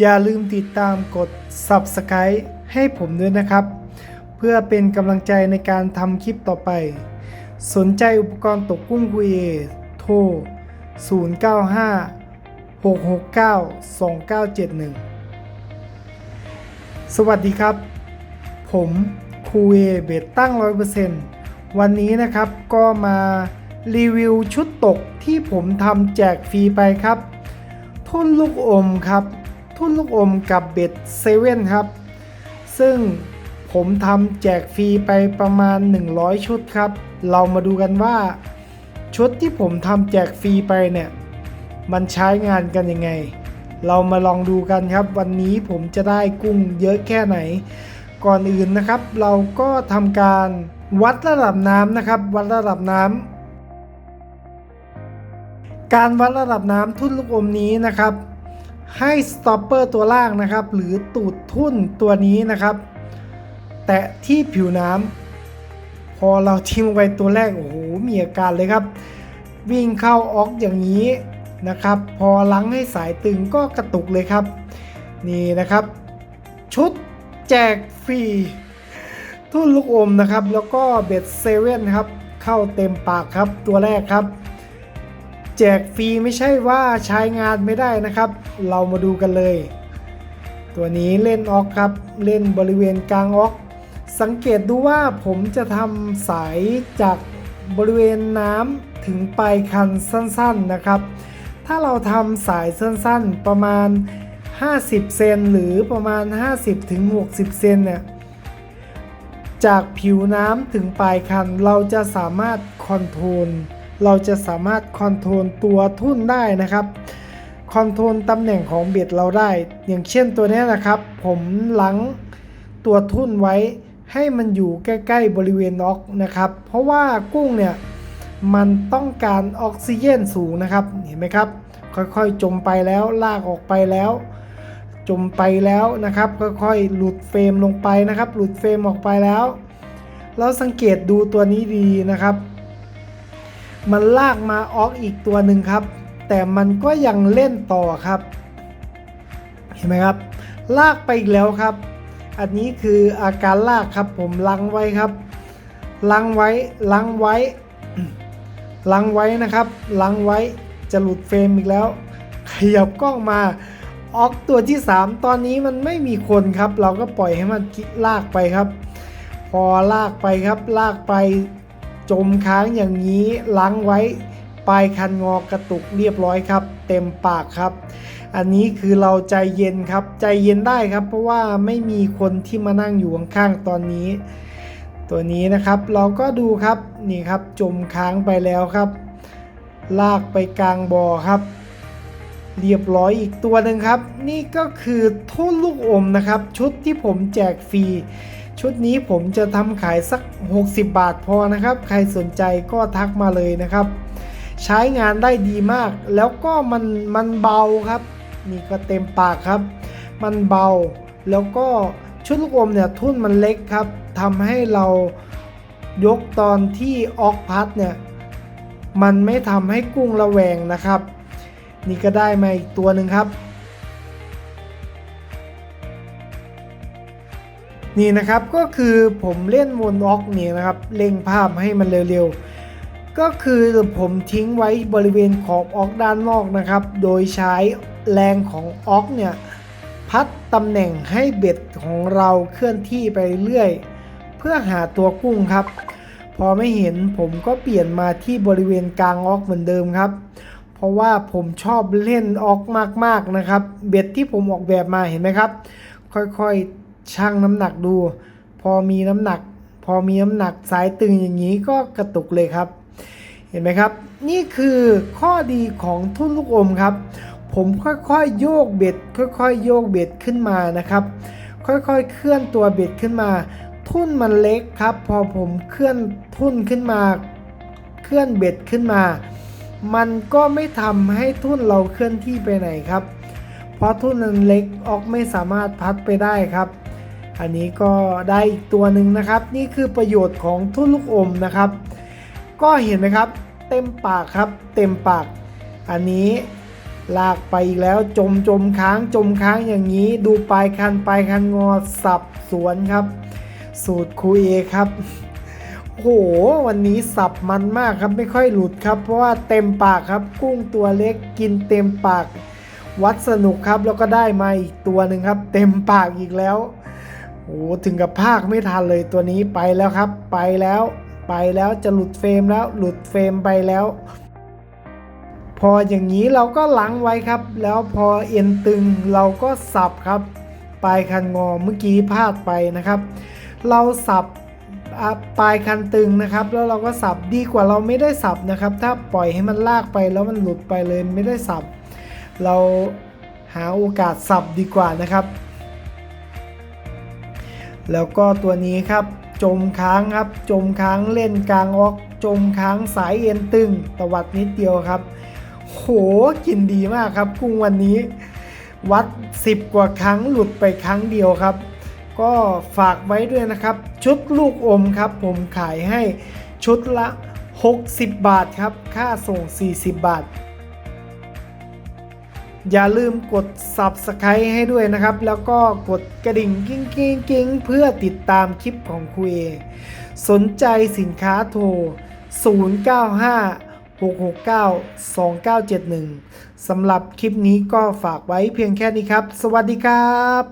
อย่าลืมติดตามกด Subscribe ให้ผมด้วยนะครับ เพื่อเป็นกำลังใจในการทำคลิปต่อไป สนใจอุปกรณ์ตกกุ้งคุยเอโทร 095 669 2971 สวัสดีครับ ผมครูเอเบตตั้ง 100%วันนี้นะครับก็มารีวิวชุดตกที่ผมทำแจกฟรีไปครับ ทุ่นลูกอมครับ ทุ่นลูกอมกับเบ็ดเซเว่นครับ ซึ่งผมทำแจกฟรีไปประมาณ 100 ชุดครับ เรามาดูกันว่า ชุดที่ผมทำแจกฟรีไปเนี่ย มันใช้งานกันยังไง เรามาลองดูกันครับ วันนี้ผมจะได้กุ้งเยอะแค่ไหน ก่อนอื่นนะครับ เราก็ทำการวัดระดับน้ำนะครับ วัดระดับน้ำการวัดระดับน้ำทุ่นลูกอมนี้นะครับ ให้สต็อปเปอร์ตัวล่างนะครับ หรือตูดทุ่นตัวนี้นะครับ แตะที่ผิวน้ำพอเราทิ้งไว้ตัวแรก โอ้โห มีอาการเลยครับ วิ่งเข้าออกอย่างนี้นะครับ พอลังให้สายตึงก็กระตุกเลยครับ นี่นะครับ ชุดแจกฟรี ทุ่นลูกอมนะครับ แล้วก็เบ็ดเซเว่นครับ เข้าเต็มปากครับตัวแรกครับ แจกฟรีไม่ใช่ว่าใช้งานไม่ได้นะครับ เรามาดูกันเลย ตัวนี้เล่นออกครับ เล่นบริเวณกลางออก สังเกตดูว่าผมจะทำสายจากบริเวณน้ำถึงปลายคันสั้นๆนะครับ ถ้าเราทำสายสั้นๆประมาณ 50 เซนหรือประมาณ 50-60เซนเนี่ยจากผิวน้ำถึงปลายคันเราจะสามารถคอนโทรล เราจะสามารถคอนโทรลตัวทุ่นได้นะครับคอนโทรลตำแหน่งของเบ็ดเราได้ อย่างเช่นตัวนี้นะครับ ผมหลังตัวทุ่นไว้ให้มันอยู่ใกล้ๆบริเวณน็อกนะครับ เพราะว่ากุ้งเนี่ยมันต้องการออกซิเจนสูงนะครับ เห็นไหมครับ ค่อยๆจมไปแล้วลากออกไปแล้ว จมไปแล้วนะครับ ค่อยๆหลุดเฟรมลงไปนะครับ หลุดเฟรมออกไปแล้ว เราสังเกตดูตัวนี้ดีนะครับ มันลากมาออกอีกตัวหนึ่งครับ แต่มันก็ยังเล่นต่อครับ เห็นไหมครับ ลากไปอีกแล้วครับ อันนี้คืออาการลากครับผมลังไว้ครับ ลังไว้ลังไว้ ลังไว้นะครับ ลังไว้จะหลุดเฟรมอีกแล้ว ขยับกล้องมาออกตัวที่ 3 ตอนนี้มันไม่มีคนครับ เราก็ปล่อยให้มันลากไปครับ พอลากไปครับ ลากไป จมค้างอย่างนี้ล้างไว้ ปลายคันงอกระตุกเรียบร้อยครับ เต็มปากครับ อันนี้คือเราใจเย็นครับ ใจเย็นได้ครับ เพราะว่าไม่มีคนที่มานั่งอยู่ข้างๆตอนนี้ ตัวนี้นะครับเราก็ดูครับนี่ครับจมค้างไปแล้วครับ ลากไปกลางบ่อครับเรียบร้อยอีกตัวหนึ่งครับ นี่ก็คือทุ่นลูกอมนะครับ ชุดที่ผมแจกฟรีชุดนี้ผมจะทำขายสัก 60 บาทพอนะครับ ใครสนใจก็ทักมาเลยนะครับ ใช้งานได้ดีมาก แล้วก็มันมันเบาครับ นี่ก็เต็มปากครับ มันเบา แล้วก็ชุดลูกอมเนี่ยทุ่นมันเล็กครับทำให้เรายกตอนที่ออกพัดเนี่ยมันไม่ทำให้กุ้งระแวงนะครับ นี่ก็ได้มาอีกตัวหนึ่งครับ นี่นะครับก็คือผมเล่นวนออกนี่นะครับเร่งภาพให้มันเร็วๆ ก็คือผมทิ้งไว้บริเวณขอบออกด้านนอกนะครับ โดยใช้แรงของออกเนี่ยพัดตำแหน่งให้เบ็ดของเราเคลื่อนที่ไปเรื่อย เพื่อหาตัวกุ้งครับ พอไม่เห็นผมก็เปลี่ยนมาที่บริเวณกลางออกเหมือนเดิมครับ เพราะว่าผมชอบเล่นออกมากๆนะครับ เบ็ดที่ผมออกแบบมาเห็นไหมครับ ค่อยๆ ชั่งน้ำหนักดู พอมีน้ำหนัก พอมีน้ำหนักสายตึงอย่างนี้ก็กระตุกเลยครับ เห็นไหมครับ นี่คือข้อดีของทุ่นลูกอมครับ ผมค่อยๆโยกเบ็ด ค่อยๆโยกเบ็ดขึ้นมานะครับ ค่อยๆเคลื่อนตัวเบ็ดขึ้นมา ทุ่นมันเล็กครับ พอผมเคลื่อนทุ่นขึ้นมา เคลื่อนเบ็ดขึ้นมา มันก็ไม่ทำให้ทุ่นเราเคลื่อนที่ไปไหนครับเพราะทุ่นมันเล็กออกไม่สามารถพัดไปได้ครับ อันนี้ก็ได้อีกตัวหนึ่งนะครับ นี่คือประโยชน์ของทุ่นลูกอมนะครับ ก็เห็นไหมครับ เต็มปากครับ เต็มปาก อันนี้ลากไปอีกแล้วจมจมค้างจมค้างอย่างนี้ ดูปลายคันปลายคันงอสับสวนครับ สูตรครูเอครับโอ้โหวันนี้สับมันมากครับไม่ค่อยหลุดครับ เพราะว่าเต็มปากครับ กุ้งตัวเล็กกินเต็มปาก วัดสนุกครับแล้วก็ได้มาอีกตัวหนึ่งครับ เต็มปากอีกแล้ว โอ้ถึงกับภาคไม่ทันเลยตัวนี้ไปแล้วครับ ไปแล้วไปแล้วจะหลุดเฟรมแล้วหลุดเฟรมไปแล้ว พออย่างนี้เราก็ล้างไว้ครับ แล้วพอเอ็นตึงเราก็สับครับ ปลายคันงอเมื่อกี้พลาดไปนะครับ เราสับปลายคันตึงนะครับ แล้วเราก็สับดีกว่าเราไม่ได้สับนะครับ ถ้าปล่อยให้มันลากไปแล้วมันหลุดไปเลยไม่ได้สับ เราหาโอกาสสับดีกว่านะครับ แล้วก็ตัวนี้ครับจมค้างครับ จมค้างเล่นกลางออก จมค้างสายเอ็นตึงตวัดนิดเดียวครับ โหกินดีมากครับ กุ้งวันนี้ วัด 10 กว่าครั้งหลุดไปครั้งเดียวครับ ก็ฝากไว้ด้วยนะครับ ชุดลูกอมครับ ผมขายให้ชุดละ 60 บาทครับ ค่าส่ง 40 บาท อย่าลืมกด Subscribe ให้ด้วยนะครับ แล้วก็กดกระดิ่งกิ้งกิ้งกิ้งเพื่อติดตามคลิปของคุยสนใจสินค้าโทร 095 669 2971 สำหรับคลิปนี้ก็ฝากไว้เพียงแค่นี้ครับ สวัสดีครับ